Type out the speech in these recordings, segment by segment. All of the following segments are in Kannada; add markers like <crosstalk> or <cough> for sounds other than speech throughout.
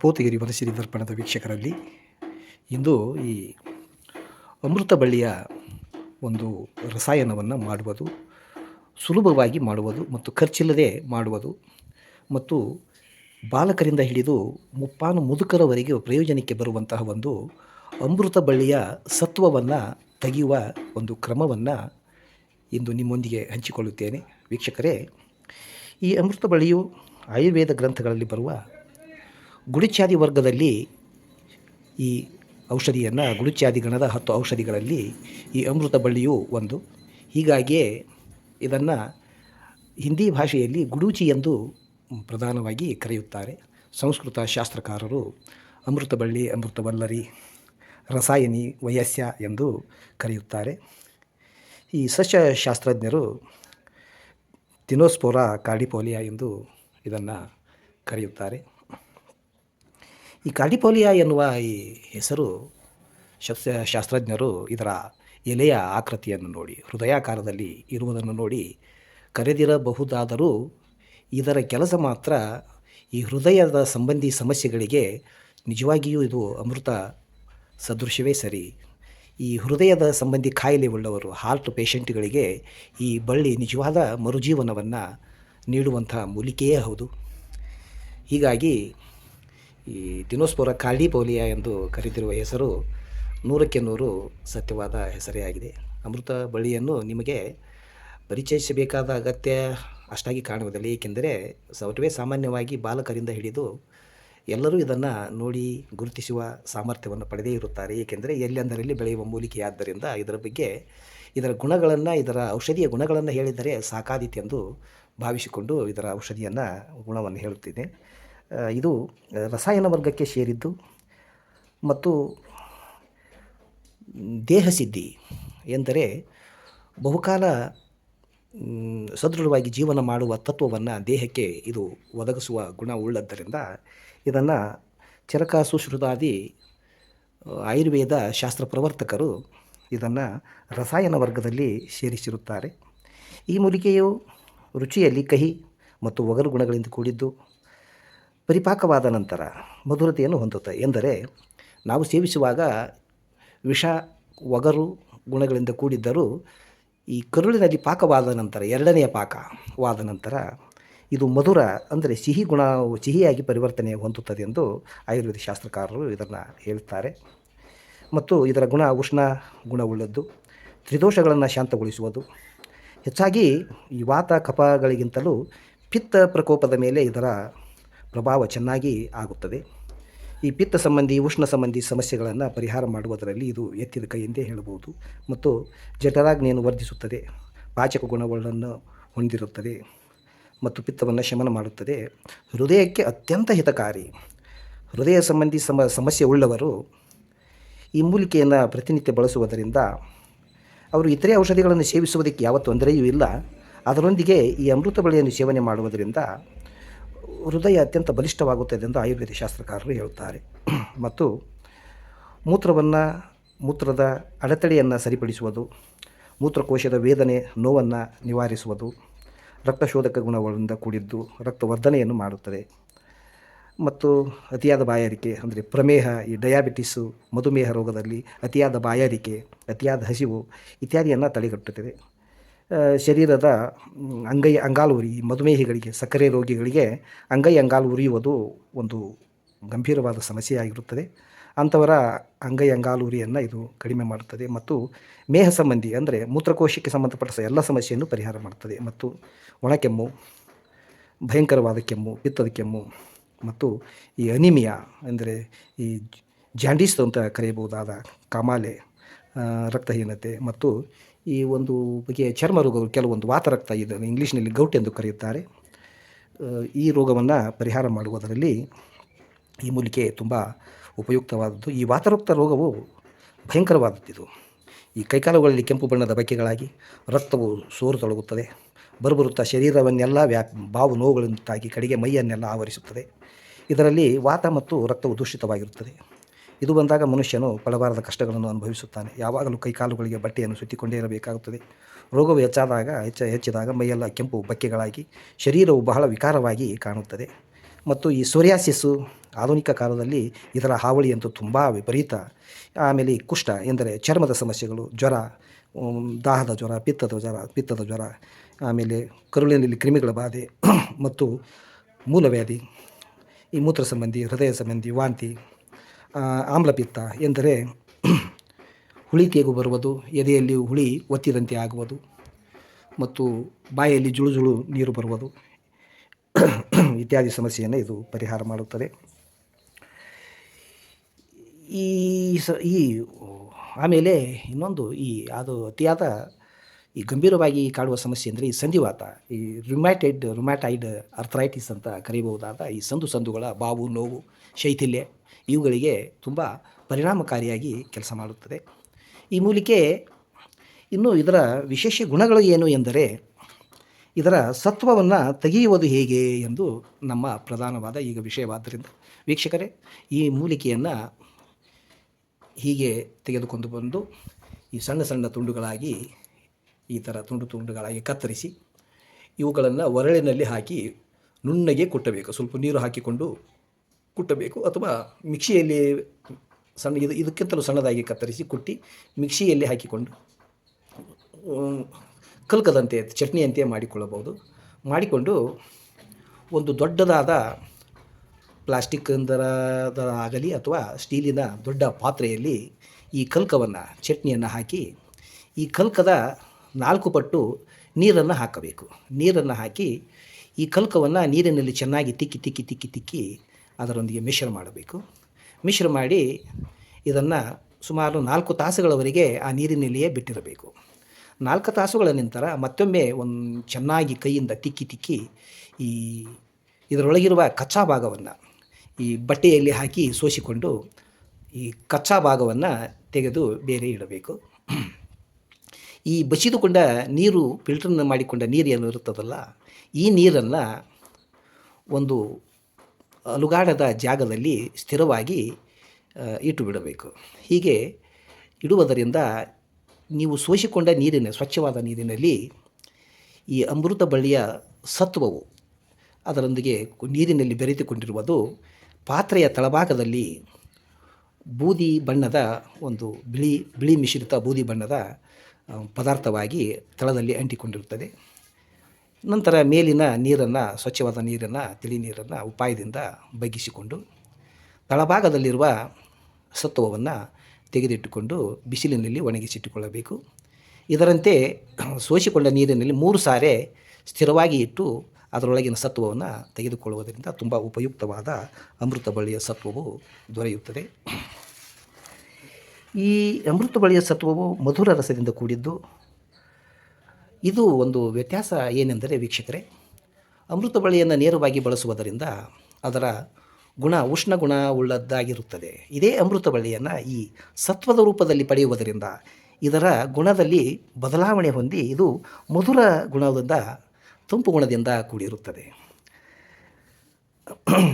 ಕಪೋತಗಿರಿ ವನಸಿರಿ ದರ್ಪಣದ ವೀಕ್ಷಕರಲ್ಲಿ ಇಂದು ಈ ಅಮೃತ ಬಳ್ಳಿಯ ಒಂದು ರಸಾಯನವನ್ನು ಮಾಡುವುದು ಸುಲಭವಾಗಿ ಮಾಡುವುದು ಮತ್ತು ಖರ್ಚಿಲ್ಲದೆ ಮಾಡುವುದು ಮತ್ತು ಬಾಲಕರಿಂದ ಹಿಡಿದು ಮುಪ್ಪಾನು ಮುದುಕರವರೆಗೆ ಪ್ರಯೋಜನಕ್ಕೆ ಬರುವಂತಹ ಒಂದು ಅಮೃತ ಬಳ್ಳಿಯ ಸತ್ವವನ್ನು ತೆಗೆಯುವ ಒಂದು ಕ್ರಮವನ್ನು ಇಂದು ನಿಮ್ಮೊಂದಿಗೆ ಹಂಚಿಕೊಳ್ಳುತ್ತೇನೆ ವೀಕ್ಷಕರೇ ಈ ಅಮೃತ ಬಳ್ಳಿಯು ಆಯುರ್ವೇದ ಗ್ರಂಥಗಳಲ್ಲಿ ಬರುವ ಗುಡಿಚಾದಿ ವರ್ಗದಲ್ಲಿ ಈ ಔಷಧಿಯನ್ನು ಗುಡಿಚಾದಿ ಗಣದ ಹತ್ತು ಔಷಧಿಗಳಲ್ಲಿ ಈ ಅಮೃತ ಬಳ್ಳಿಯು ಒಂದು. ಹೀಗಾಗಿಯೇ ಇದನ್ನು ಹಿಂದಿ ಭಾಷೆಯಲ್ಲಿ ಗುಡೂಚಿ ಎಂದು ಪ್ರಧಾನವಾಗಿ ಕರೆಯುತ್ತಾರೆ. ಸಂಸ್ಕೃತ ಶಾಸ್ತ್ರಕಾರರು ಅಮೃತ ಬಳ್ಳಿ, ಅಮೃತವಲ್ಲರಿ, ರಸಾಯನಿ, ವಯಸ್ಯ ಎಂದು ಕರೆಯುತ್ತಾರೆ. ಈ ಸಸ್ಯಶಾಸ್ತ್ರಜ್ಞರು ತಿನೋಸ್ಪೋರಾ ಕಾರ್ಡಿಪೋಲಿಯಾ ಎಂದು ಇದನ್ನು ಕರೆಯುತ್ತಾರೆ. ಈ ಕಾರ್ಡಿಪೋಲಿಯಾ ಎನ್ನುವ ಈ ಹೆಸರು ಶಸ್ತ್ರ, ಶಾಸ್ತ್ರಜ್ಞರು ಇದರ ಎಲೆಯ ಆಕೃತಿಯನ್ನು ನೋಡಿ, ಹೃದಯಾಕಾರದಲ್ಲಿ ಇರುವುದನ್ನು ನೋಡಿ ಕರೆದಿರಬಹುದಾದರೂ ಇದರ ಕೆಲಸ ಮಾತ್ರ ಈ ಹೃದಯದ ಸಂಬಂಧಿ ಸಮಸ್ಯೆಗಳಿಗೆ ನಿಜವಾಗಿಯೂ ಇದು ಅಮೃತ ಸದೃಶವೇ ಸರಿ. ಈ ಹೃದಯದ ಸಂಬಂಧಿ ಕಾಯಿಲೆ ಉಳ್ಳವರು, ಹಾರ್ಟ್ ಪೇಷಂಟ್ಗಳಿಗೆ ಈ ಬಳ್ಳಿ ನಿಜವಾದ ಮರುಜೀವನವನ್ನು ನೀಡುವಂಥ ಮೂಲಿಕೆಯೇ ಹೌದು. ಹೀಗಾಗಿ ಈ ದಿನೋಸ್ಪೋರ ಕಾರ್ಡಿಪೋಲಿಯಾ ಎಂದು ಕರೆದಿರುವ ಹೆಸರು ನೂರಕ್ಕೆ ನೂರು ಸತ್ಯವಾದ ಹೆಸರೇ ಆಗಿದೆ. ಅಮೃತ ಬಳ್ಳಿಯನ್ನು ನಿಮಗೆ ಪರಿಚಯಿಸಬೇಕಾದ ಅಗತ್ಯ ಅಷ್ಟಾಗಿ ಕಾಣುವುದಿಲ್ಲ. ಏಕೆಂದರೆ ಸೌಟವೇ ಸಾಮಾನ್ಯವಾಗಿ ಬಾಲಕರಿಂದ ಹಿಡಿದು ಎಲ್ಲರೂ ಇದನ್ನು ನೋಡಿ ಗುರುತಿಸುವ ಸಾಮರ್ಥ್ಯವನ್ನು ಪಡೆದೇ ಇರುತ್ತಾರೆ. ಏಕೆಂದರೆ ಎಲ್ಲೆಂದರಲ್ಲಿ ಬೆಳೆಯುವ ಮೂಲಿಕೆಯಾದ್ದರಿಂದ ಇದರ ಬಗ್ಗೆ ಇದರ ಗುಣಗಳನ್ನು, ಇದರ ಔಷಧಿಯ ಗುಣಗಳನ್ನು ಹೇಳಿದರೆ ಸಾಕಾದೀತೆಂದು ಭಾವಿಸಿಕೊಂಡು ಇದರ ಔಷಧಿಯನ್ನು, ಗುಣವನ್ನು ಹೇಳುತ್ತಿದೆ ಇದು ರಸಾಯನ ವರ್ಗಕ್ಕೆ ಸೇರಿದ್ದು ಮತ್ತು ದೇಹಸಿದ್ಧಿ ಎಂದರೆ ಬಹುಕಾಲ ಸದೃಢವಾಗಿ ಜೀವನ ಮಾಡುವ ತತ್ವವನ್ನು ದೇಹಕ್ಕೆ ಇದು ಒದಗಿಸುವ ಗುಣ ಉಳ್ಳದ್ದರಿಂದ ಇದನ್ನು ಚರಕ ಸುಶ್ರುತಾದಿ ಆಯುರ್ವೇದ ಶಾಸ್ತ್ರ ಪ್ರವರ್ತಕರು ಇದನ್ನು ರಸಾಯನ ವರ್ಗದಲ್ಲಿ ಸೇರಿಸಿರುತ್ತಾರೆ. ಈ ಮೂಲಿಕೆಯು ರುಚಿಯಲ್ಲಿ ಕಹಿ ಮತ್ತು ಒಗರು ಗುಣಗಳಿಂದ ಕೂಡಿದ್ದು ಪರಿಪಾಕವಾದ ನಂತರ ಮಧುರತೆಯನ್ನು ಹೊಂದುತ್ತೆ. ಎಂದರೆ ನಾವು ಸೇವಿಸುವಾಗ ವಿಷ, ಒಗರು ಗುಣಗಳಿಂದ ಕೂಡಿದ್ದರೂ ಈ ಕರುಳಿನಲ್ಲಿ ಪಾಕವಾದ ನಂತರ, ಎರಡನೆಯ ಪಾಕವಾದ ನಂತರ ಇದು ಮಧುರ, ಅಂದರೆ ಸಿಹಿ ಗುಣ, ಸಿಹಿಯಾಗಿ ಪರಿವರ್ತನೆ ಹೊಂದುತ್ತದೆ ಎಂದು ಆಯುರ್ವೇದ ಶಾಸ್ತ್ರಕಾರರು ಇದನ್ನು ಹೇಳುತ್ತಾರೆ. ಮತ್ತು ಇದರ ಗುಣ, ಉಷ್ಣ ಗುಣವುಳ್ಳದ್ದು ತ್ರಿದೋಷಗಳನ್ನು ಶಾಂತಗೊಳಿಸುವುದು. ಹೆಚ್ಚಾಗಿ ಈ ವಾತ ಕಪಗಳಿಗಿಂತಲೂ ಪಿತ್ತ ಪ್ರಕೋಪದ ಮೇಲೆ ಇದರ ಪ್ರಭಾವ ಚೆನ್ನಾಗಿ ಆಗುತ್ತದೆ. ಈ ಪಿತ್ತ ಸಂಬಂಧಿ, ಉಷ್ಣ ಸಂಬಂಧಿ ಸಮಸ್ಯೆಗಳನ್ನು ಪರಿಹಾರ ಮಾಡುವುದರಲ್ಲಿ ಇದು ಎತ್ತಿದ ಕೈ ಎಂದೇ ಹೇಳಬಹುದು. ಮತ್ತು ಜಠರಾಗ್ನಿಯನ್ನು ವರ್ಧಿಸುತ್ತದೆ. ಪಾಚಕ ಗುಣಗಳನ್ನು ಹೊಂದಿರುತ್ತದೆ ಮತ್ತು ಪಿತ್ತವನ್ನು ಶಮನ ಮಾಡುತ್ತದೆ. ಹೃದಯಕ್ಕೆ ಅತ್ಯಂತ ಹಿತಕಾರಿ. ಹೃದಯ ಸಂಬಂಧಿ ಸಮ, ಸಮಸ್ಯೆ ಉಳ್ಳವರು ಈ ಮೂಲಿಕೆಯನ್ನು ಪ್ರತಿನಿತ್ಯ ಬಳಸುವುದರಿಂದ ಅವರು ಇತರೆ ಔಷಧಿಗಳನ್ನು ಸೇವಿಸುವುದಕ್ಕೆ ಯಾವ ತೊಂದರೆಯೂ ಇಲ್ಲ. ಅದರೊಂದಿಗೆ ಈ ಅಮೃತ ಬಳ್ಳಿಯನ್ನು ಸೇವನೆ ಮಾಡುವುದರಿಂದ ಹೃದಯ ಅತ್ಯಂತ ಬಲಿಷ್ಠವಾಗುತ್ತದೆ ಎಂದು ಆಯುರ್ವೇದ ಶಾಸ್ತ್ರಕಾರರು ಹೇಳುತ್ತಾರೆ. <clears throat> ಮತ್ತು ಮೂತ್ರವನ್ನು, ಮೂತ್ರದ ಅಡೆತಡೆಯನ್ನು ಸರಿಪಡಿಸುವುದು, ಮೂತ್ರಕೋಶದ ವೇದನೆ ನೋವನ್ನು ನಿವಾರಿಸುವುದು, ರಕ್ತಶೋಧಕ ಗುಣಗಳಿಂದ ಕೂಡಿದ್ದು ರಕ್ತವರ್ಧನೆಯನ್ನು ಮಾಡುತ್ತದೆ. ಮತ್ತು ಅತಿಯಾದ ಬಾಯಾರಿಕೆ, ಅಂದರೆ ಪ್ರಮೇಹ, ಈ ಡಯಾಬಿಟಿಸು ಮಧುಮೇಹ ರೋಗದಲ್ಲಿ ಅತಿಯಾದ ಬಾಯಾರಿಕೆ, ಅತಿಯಾದ ಹಸಿವು ಇತ್ಯಾದಿಯನ್ನು ತಡೆಗಟ್ಟುತ್ತದೆ. ಶರೀರದ ಅಂಗೈ ಅಂಗಾಲು ಉರಿ ಮಧುಮೇಹಿಗಳಿಗೆ, ಸಕ್ಕರೆ ರೋಗಿಗಳಿಗೆ ಅಂಗೈ, ಅಂಗಾಲು ಉರಿಯುವುದು ಒಂದು ಗಂಭೀರವಾದ ಸಮಸ್ಯೆಯಾಗಿರುತ್ತದೆ. ಅಂಥವರ ಅಂಗೈ, ಅಂಗಾಲು ಉರಿಯನ್ನು ಇದು ಕಡಿಮೆ ಮಾಡುತ್ತದೆ ಮತ್ತು ಮೇಹ ಸಂಬಂಧಿ ಅಂದರೆ ಮೂತ್ರಕೋಶಕ್ಕೆ ಸಂಬಂಧಪಟ್ಟ ಎಲ್ಲ ಸಮಸ್ಯೆಯನ್ನು ಪರಿಹಾರ ಮಾಡುತ್ತದೆ ಮತ್ತು ಒಣಕೆಮ್ಮು, ಭಯಂಕರವಾದ ಕೆಮ್ಮು, ಪಿತ್ತದ ಕೆಮ್ಮು ಮತ್ತು ಈ ಅನಿಮಿಯಾ ಅಂದರೆ ಈ ಜಾಂಡೀಸ್ ಅಂತ ಕರೆಯಬಹುದಾದ ಕಾಮಾಲೆ ರಕ್ತಹೀನತೆ ಮತ್ತು ಈ ಒಂದು ಬಗೆಯ ಚರ್ಮ ರೋಗಗಳು ಕೆಲವೊಂದು ವಾತರಕ್ತ ಇದನ್ನು ಇಂಗ್ಲೀಷ್ನಲ್ಲಿ ಗೌಟ್ ಎಂದು ಕರೆಯುತ್ತಾರೆ. ಈ ರೋಗವನ್ನು ಪರಿಹಾರ ಮಾಡುವುದರಲ್ಲಿ ಈ ಮೂಲಿಕೆ ತುಂಬ ಉಪಯುಕ್ತವಾದದ್ದು. ಈ ವಾತರಕ್ತ ರೋಗವು ಭಯಂಕರವಾದದ್ದಿದು ಈ ಕೈಕಾಲುಗಳಲ್ಲಿ ಕೆಂಪು ಬಣ್ಣದ ಬಕ್ಕೆಗಳಾಗಿ ರಕ್ತವು ಸೋರು ತೊಡಗುತ್ತದೆ. ಬರುಬರುತ್ತಾ ಶರೀರವನ್ನೆಲ್ಲ ವ್ಯಾಪ್, ಬಾವು ನೋವುಗಳಿಂದಾಗಿ ಕಡೆಗೆ ಮೈಯನ್ನೆಲ್ಲ ಆವರಿಸುತ್ತದೆ. ಇದರಲ್ಲಿ ವಾತ ಮತ್ತು ರಕ್ತವು ದೂಷಿತವಾಗಿರುತ್ತದೆ. ಇದು ಬಂದಾಗ ಮನುಷ್ಯನು ಫಲಬಾರದ ಕಷ್ಟಗಳನ್ನು ಅನುಭವಿಸುತ್ತಾನೆ. ಯಾವಾಗಲೂ ಕೈಕಾಲುಗಳಿಗೆ ಬಟ್ಟೆಯನ್ನು ಸುತ್ತಿಕೊಂಡೇ ಇರಬೇಕಾಗುತ್ತದೆ. ರೋಗವು ಹೆಚ್ಚಾದಾಗ, ಹೆಚ್ಚ, ಹೆಚ್ಚಿದಾಗ ಮೈಯೆಲ್ಲ ಕೆಂಪು ಬಕ್ಕೆಗಳಾಗಿ, ಶರೀರವು ಬಹಳ ವಿಕಾರವಾಗಿ ಕಾಣುತ್ತದೆ. ಮತ್ತು ಈ ಸೋರಿಯಾಸಿಸ್ಸು ಆಧುನಿಕ ಕಾಲದಲ್ಲಿ ಇದರ ಹಾವಳಿ ಅಂತೂ ತುಂಬ ವಿಪರೀತ. ಆಮೇಲೆ ಕುಷ್ಠ ಎಂದರೆ ಚರ್ಮದ ಸಮಸ್ಯೆಗಳು, ಜ್ವರ ದಾಹದ ಜ್ವರ, ಪಿತ್ತದ ಜ್ವರ ಪಿತ್ತದ ಜ್ವರ, ಆಮೇಲೆ ಕರುಳಿನಲ್ಲಿ ಕ್ರಿಮಿಗಳ ಬಾಧೆ <clears throat> ಮತ್ತು ಮೂಲವ್ಯಾಧಿ ಈ ಮೂತ್ರ ಸಂಬಂಧಿ, ಹೃದಯ ಸಂಬಂಧಿ ವಾಂತಿ ಆಮ್ಲಪಿತ್ತ ಎಂದರೆ ಹುಳಿ ತೇಗು ಬರುವುದು, ಎದೆಯಲ್ಲಿ ಹುಳಿ ಒತ್ತಿದಂತೆ ಆಗುವುದು ಮತ್ತು ಬಾಯಲ್ಲಿ ಜುಳು ಜುಳು ನೀರು ಬರುವುದು ಇತ್ಯಾದಿ ಸಮಸ್ಯೆಯನ್ನು ಇದು ಪರಿಹಾರ ಮಾಡುತ್ತದೆ. ಈ ಸ, ಈ, ಆಮೇಲೆ ಇನ್ನೊಂದು ಈ ಅದು ಅತಿಯಾದ ಈ ಗಂಭೀರವಾಗಿ ಕಾಡುವ ಸಮಸ್ಯೆ ಅಂದರೆ ಈ ಸಂಧಿವಾತ, ಈ ರುಮ್ಯಾಟೈಡ್ ರುಮ್ಯಾಟೈಡ್ ಅರ್ಥರೈಟಿಸ್ ಅಂತ ಕರೀಬಹುದಾದ ಈ ಸಂದು ಸಂದುಗಳ ಬಾವು, ನೋವು, ಶೈಥಿಲ್ಯ ಇವುಗಳಿಗೆ ತುಂಬ ಪರಿಣಾಮಕಾರಿಯಾಗಿ ಕೆಲಸ ಮಾಡುತ್ತದೆ. ಈ ಮೂಲಿಕೆ ಇನ್ನು ಇದರ ವಿಶೇಷ ಗುಣಗಳು ಏನು ಎಂದರೆ ಇದರ ಸತ್ವವನ್ನು ತೆಗೆಯುವುದು ಹೇಗೆ ಎಂದು ನಮ್ಮ ಪ್ರಧಾನವಾದ ಈಗ ವಿಷಯವಾದ್ದರಿಂದ ವೀಕ್ಷಕರೇ, ಈ ಮೂಲಿಕೆಯನ್ನು ಹೀಗೆ ತೆಗೆದುಕೊಂಡು ಬಂದು ಈ ಸಣ್ಣ ಸಣ್ಣ ತುಂಡುಗಳಾಗಿ ಈ ಥರ ತುಂಡು ತುಂಡುಗಳಾಗಿ ಕತ್ತರಿಸಿ ಇವುಗಳನ್ನು ಒರಳಿನಲ್ಲಿ ಹಾಕಿ ನುಣ್ಣಗೆ ಕುಟ್ಟಬೇಕು. ಸ್ವಲ್ಪ ನೀರು ಹಾಕಿಕೊಂಡು ಕುಟ್ಟಬೇಕು ಅಥವಾ ಮಿಕ್ಸಿಯಲ್ಲಿ ಸಣ್ಣ ಇದು ಇದಕ್ಕಿಂತಲೂ ಸಣ್ಣದಾಗಿ ಕತ್ತರಿಸಿ ಕುಟ್ಟಿ ಮಿಕ್ಸಿಯಲ್ಲಿ ಹಾಕಿಕೊಂಡು ಕಲ್ಕದಂತೆ ಚಟ್ನಿಯಂತೆ ಮಾಡಿಕೊಳ್ಳಬಹುದು. ಮಾಡಿಕೊಂಡು ಒಂದು ದೊಡ್ಡದಾದ ಪ್ಲಾಸ್ಟಿಕ್ ಆಗಲಿ ಅಥವಾ ಸ್ಟೀಲಿನ ದೊಡ್ಡ ಪಾತ್ರೆಯಲ್ಲಿ ಈ ಕಲ್ಕವನ್ನು, ಚಟ್ನಿಯನ್ನು ಹಾಕಿ ಈ ಕಲ್ಕದ ನಾಲ್ಕು ಪಟ್ಟು ನೀರನ್ನು ಹಾಕಬೇಕು. ನೀರನ್ನು ಹಾಕಿ ಈ ಕಲ್ಕವನ್ನು ನೀರಿನಲ್ಲಿ ಚೆನ್ನಾಗಿ ತಿಕ್ಕಿ ತಿಕ್ಕಿ ತಿಕ್ಕಿ ತಿಕ್ಕಿ ಅದರೊಂದಿಗೆ ಮಿಶ್ರ ಮಾಡಬೇಕು. ಮಿಶ್ರ ಮಾಡಿ ಇದನ್ನು ಸುಮಾರು ನಾಲ್ಕು ತಾಸುಗಳವರೆಗೆ ಆ ನೀರಿನಲ್ಲಿಯೇ ಬಿಟ್ಟಿರಬೇಕು. ನಾಲ್ಕು ತಾಸುಗಳ ನಂತರ ಮತ್ತೊಮ್ಮೆ ಒಂದು ಚೆನ್ನಾಗಿ ಕೈಯಿಂದ ತಿಕ್ಕಿ ತಿಕ್ಕಿ ಈ ಇದರೊಳಗಿರುವ ಕಚ್ಚಾ ಭಾಗವನ್ನು ಈ ಬಟ್ಟೆಯಲ್ಲಿ ಹಾಕಿ ಸೋಸಿಕೊಂಡು ಈ ಕಚ್ಚಾ ಭಾಗವನ್ನು ತೆಗೆದು ಬೇರೆ ಇಡಬೇಕು. ಈ ಬಸಿದುಕೊಂಡ ನೀರು ಫಿಲ್ಟರ್ನ ಮಾಡಿಕೊಂಡ ನೀರು ಏನು ಇರುತ್ತದಲ್ಲ, ಈ ನೀರನ್ನು ಒಂದು ಅಲುಗಾಡದ ಜಾಗದಲ್ಲಿ ಸ್ಥಿರವಾಗಿ ಇಟ್ಟು ಬಿಡಬೇಕು ಹೀಗೆ ಇಡುವುದರಿಂದ ನೀವು ಸೋಸಿಕೊಂಡ ನೀರಿನ, ಸ್ವಚ್ಛವಾದ ನೀರಿನಲ್ಲಿ ಈ ಅಮೃತ ಬಳ್ಳಿಯ ಸತ್ವವು ಅದರೊಂದಿಗೆ ನೀರಿನಲ್ಲಿ ಬೆರೆತುಕೊಂಡಿರುವುದು ಪಾತ್ರೆಯ ತಳಭಾಗದಲ್ಲಿ ಬೂದಿ ಬಣ್ಣದ ಒಂದು ಬಿಳಿ ಬಿಳಿ ಮಿಶ್ರಿತ ಬೂದಿ ಬಣ್ಣದ ಪದಾರ್ಥವಾಗಿ ತಳದಲ್ಲಿ ಅಂಟಿಕೊಂಡಿರುತ್ತದೆ. ನಂತರ ಮೇಲಿನ ನೀರನ್ನು, ಸ್ವಚ್ಛವಾದ ನೀರನ್ನು, ತಿಳಿ ನೀರನ್ನು ಉಪಾಯದಿಂದ ಬಗ್ಗಿಸಿಕೊಂಡು, ತಳಭಾಗದಲ್ಲಿರುವ ಸತ್ವವನ್ನು ತೆಗೆದಿಟ್ಟುಕೊಂಡು ಬಿಸಿಲಿನಲ್ಲಿ ಒಣಗಿಸಿಟ್ಟುಕೊಳ್ಳಬೇಕು. ಇದರಂತೆ ಸೋಸಿಕೊಂಡ ನೀರಿನಲ್ಲಿ ಮೂರು ಸಾರೆ ಸ್ಥಿರವಾಗಿ ಇಟ್ಟು ಅದರೊಳಗಿನ ಸತ್ವವನ್ನು ತೆಗೆದುಕೊಳ್ಳುವುದರಿಂದ ತುಂಬ ಉಪಯುಕ್ತವಾದ ಅಮೃತ ಬಳ್ಳಿಯ ಸತ್ವವು ದೊರೆಯುತ್ತದೆ. ಈ ಅಮೃತ ಬಳಿಯ ಸತ್ವವು ಮಧುರ ರಸದಿಂದ ಕೂಡಿದ್ದು, ಇದು ಒಂದು ವ್ಯತ್ಯಾಸ ಏನೆಂದರೆ ವೀಕ್ಷಕರೇ, ಅಮೃತ ಬಳಿಯನ್ನು ನೇರವಾಗಿ ಬಳಸುವುದರಿಂದ ಅದರ ಗುಣ, ಉಷ್ಣ ಗುಣ ಉಳ್ಳದ್ದಾಗಿರುತ್ತದೆ. ಇದೇ ಅಮೃತ ಬಳ್ಳಿಯನ್ನು ಈ ಸತ್ವದ ರೂಪದಲ್ಲಿ ಪಡೆಯುವುದರಿಂದ ಇದರ ಗುಣದಲ್ಲಿ ಬದಲಾವಣೆ ಹೊಂದಿ ಇದು ಮಧುರ ಗುಣದಿಂದ, ತಂಪು ಗುಣದಿಂದ ಕೂಡಿರುತ್ತದೆ.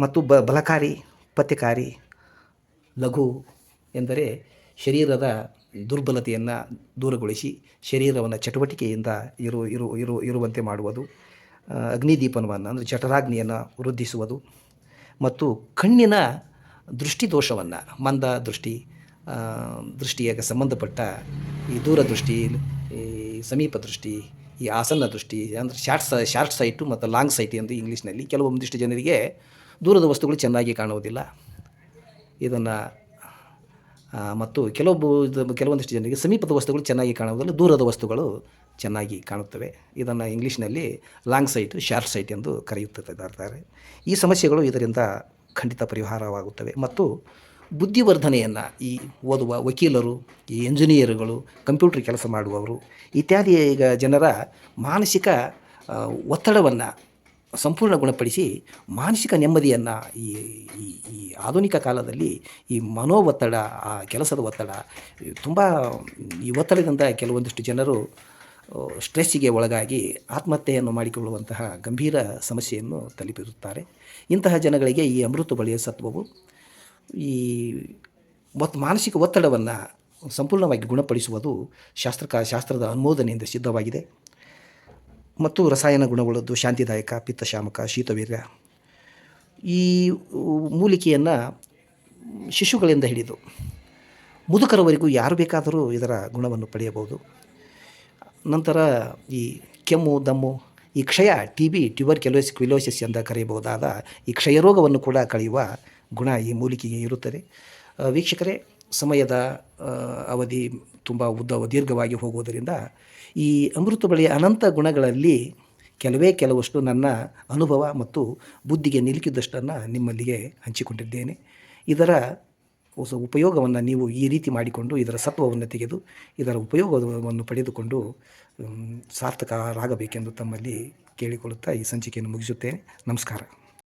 ಮತ್ತು ಬಲಕಾರಿ ಪಥ್ಯಕಾರಿ ಲಘು ಎಂದರೆ ಶರೀರದ ದುರ್ಬಲತೆಯನ್ನು ದೂರಗೊಳಿಸಿ ಶರೀರವನ್ನು ಚಟುವಟಿಕೆಯಿಂದ ಇರು ಇರು ಇರು, ಇರುವಂತೆ ಮಾಡುವುದು ಅಗ್ನಿದೀಪನವನ್ನು, ಅಂದರೆ ಜಠರಾಗ್ನಿಯನ್ನು ವೃದ್ಧಿಸುವುದು ಮತ್ತು ಕಣ್ಣಿನ ದೃಷ್ಟಿದೋಷವನ್ನು, ಮಂದ ದೃಷ್ಟಿ ದೃಷ್ಟಿಯಾಗ ಸಂಬಂಧಪಟ್ಟ ಈ ದೂರದೃಷ್ಟಿ, ಈ ಸಮೀಪ ದೃಷ್ಟಿ, ಈ ಆಸನ್ನ ದೃಷ್ಟಿ, ಅಂದರೆ ಶಾರ್ಟ್ ಶಾರ್ಟ್ ಸೈಟು ಮತ್ತು ಲಾಂಗ್ ಸೈಟ್ ಎಂದು ಇಂಗ್ಲೀಷ್ನಲ್ಲಿ ಕೆಲವೊಂದಿಷ್ಟು ಜನರಿಗೆ ದೂರದ ವಸ್ತುಗಳು ಚೆನ್ನಾಗಿ ಕಾಣುವುದಿಲ್ಲ. ಇದನ್ನು ಮತ್ತು ಕೆಲವೊಬ್ಬ ಕೆಲವೊಂದಿಷ್ಟು ಜನರಿಗೆ ಸಮೀಪದ ವಸ್ತುಗಳು ಚೆನ್ನಾಗಿ ಕಾಣುವುದಿಲ್ಲ, ದೂರದ ವಸ್ತುಗಳು ಚೆನ್ನಾಗಿ ಕಾಣುತ್ತವೆ. ಇದನ್ನು ಇಂಗ್ಲೀಷ್ನಲ್ಲಿ ಲಾಂಗ್ ಸೈಟ್, ಶಾರ್ಟ್ ಸೈಟ್ ಎಂದು ಕರೆಯುತ್ತಿದ್ದಾರೆ. ಈ ಸಮಸ್ಯೆಗಳು ಇದರಿಂದ ಖಂಡಿತ ಪರಿಹಾರವಾಗುತ್ತವೆ. ಮತ್ತು ಬುದ್ಧಿವರ್ಧನೆಯನ್ನು ಈ ಓದುವ ವಕೀಲರು, ಈ ಎಂಜಿನಿಯರ್ಗಳು, ಕಂಪ್ಯೂಟರ್ ಕೆಲಸ ಮಾಡುವವರು, ಇತ್ಯಾದಿ ಈಗ ಜನರ ಮಾನಸಿಕ ಒತ್ತಡವನ್ನು ಸಂಪೂರ್ಣ ಗುಣಪಡಿಸಿ ಮಾನಸಿಕ ನೆಮ್ಮದಿಯನ್ನು ಈ ಈ ಆಧುನಿಕ ಕಾಲದಲ್ಲಿ ಈ ಮನೋ ಒತ್ತಡ ಆ ಕೆಲಸದ ಒತ್ತಡ, ತುಂಬ ಈ ಒತ್ತಡದಿಂದ ಕೆಲವೊಂದಿಷ್ಟು ಜನರು ಸ್ಟ್ರೆಸ್ಸಿಗೆ ಒಳಗಾಗಿ ಆತ್ಮಹತ್ಯೆಯನ್ನು ಮಾಡಿಕೊಳ್ಳುವಂತಹ ಗಂಭೀರ ಸಮಸ್ಯೆಯನ್ನು ತಲುಪಿರುತ್ತಾರೆ. ಇಂತಹ ಜನಗಳಿಗೆ ಈ ಅಮೃತ ಬಳಿಯ ಸತ್ವವು ಈ ಒತ್, ಮಾನಸಿಕ ಒತ್ತಡವನ್ನು ಸಂಪೂರ್ಣವಾಗಿ ಗುಣಪಡಿಸುವುದು ಶಾಸ್ತ್ರಕ, ಶಾಸ್ತ್ರದ ಅನುಮೋದನೆಯಿಂದ ಸಿದ್ಧವಾಗಿದೆ. ಮತ್ತು ರಸಾಯನ ಗುಣಗಳದ್ದು ಶಾಂತಿದಾಯಕ, ಪಿತ್ತಶಾಮಕ, ಶೀತವೀರ್ಯ. ಈ ಮೂಲಿಕೆಯನ್ನು ಶಿಶುಗಳಿಂದ ಹಿಡಿದು ಮುದುಕರವರೆಗೂ ಯಾರು ಬೇಕಾದರೂ ಇದರ ಗುಣವನ್ನು ಪಡೆಯಬಹುದು. ನಂತರ ಈ ಕೆಮ್ಮು, ದಮ್ಮು, ಈ ಕ್ಷಯ, ಟಿ ಬಿ ಟ್ಯೂಬರ್ ಕೆಲೋಸ್ ಕ್ವಿಲೋಸಿಸ್ ಎಂದು ಕರೆಯಬಹುದಾದ ಈ ಕ್ಷಯರೋಗವನ್ನು ಕೂಡ ಕಳೆಯುವ ಗುಣ ಈ ಮೂಲಿಕೆಗೆ ಇರುತ್ತದೆ. ವೀಕ್ಷಕರೇ, ಸಮಯದ ಅವಧಿ ತುಂಬ ಉದ್ದ, ದೀರ್ಘವಾಗಿ ಹೋಗುವುದರಿಂದ ಈ ಅಮೃತ ಬಳಿಯ ಅನಂತ ಗುಣಗಳಲ್ಲಿ ಕೆಲವೇ ಕೆಲವಷ್ಟು ನನ್ನ ಅನುಭವ ಮತ್ತು ಬುದ್ಧಿಗೆ ನಿಲುಕಿದ್ದಷ್ಟನ್ನು ನಿಮ್ಮಲ್ಲಿಗೆ ಹಂಚಿಕೊಂಡಿದ್ದೇನೆ. ಇದರ ಹೊಸ ಉಪಯೋಗವನ್ನು ನೀವು ಈ ರೀತಿ ಮಾಡಿಕೊಂಡು ಇದರ ಸತ್ವವನ್ನು ತೆಗೆದು ಇದರ ಉಪಯೋಗವನ್ನು ಪಡೆದುಕೊಂಡು ಸಾರ್ಥಕರಾಗಬೇಕೆಂದು ತಮ್ಮಲ್ಲಿ ಕೇಳಿಕೊಳ್ಳುತ್ತಾ ಈ ಸಂಚಿಕೆಯನ್ನು ಮುಗಿಸುತ್ತೇನೆ. ನಮಸ್ಕಾರ.